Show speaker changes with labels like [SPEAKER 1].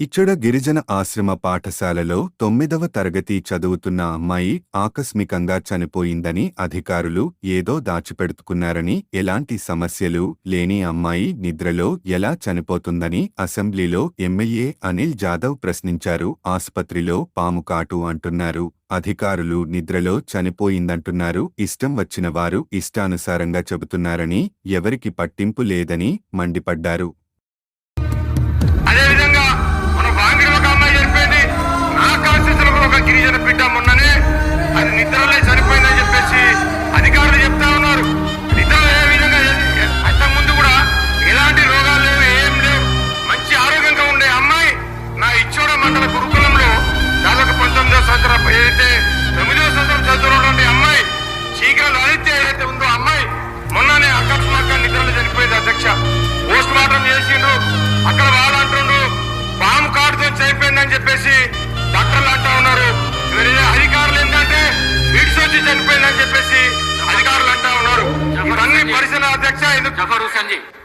[SPEAKER 1] ఇచ్చడ గిరిజన ఆశ్రమ పాఠశాలలో తొమ్మిదవ తరగతి చదువుతున్న అమ్మాయి ఆకస్మికంగా చనిపోయిందని అధికారులు ఏదో దాచిపెడుతుకున్నారని ఎలాంటి సమస్యలు లేని అమ్మాయి నిద్రలో ఎలా చనిపోతుందని అసెంబ్లీలో ఎమ్మెల్యే అనిల్ జాదవ్ ప్రశ్నించారు. ఆసుపత్రిలో పాము కాటు అంటున్నారు. అధికారులు నిద్రలో చనిపోయిందంటున్నారు. ఇష్టం వచ్చిన వారు ఇష్టానుసారంగా చెబుతున్నారని ఎవరికి పట్టింపు లేదని మండిపడ్డారు.
[SPEAKER 2] ఏదైతే ఉందో అమ్మాయి మొన్ననే అకస్మాత్తుగా నిద్రలో చనిపోయింది అధ్యక్ష. పోస్ట్ మార్టం చేసిండ్రు. అక్కడ వాళ్ళు అంటుండ్రు పాము కాటుతో చనిపోయిందని చెప్పేసి డాక్టర్లు అంటా ఉన్నారు. అధికారులు ఏంటంటే ఫిట్స్ వచ్చి చనిపోయిందని చెప్పేసి అధికారులు అంటా ఉన్నారు. ఇవన్నీ పరిశీలన అధ్యక్ష ఎందుకు
[SPEAKER 3] జఫరు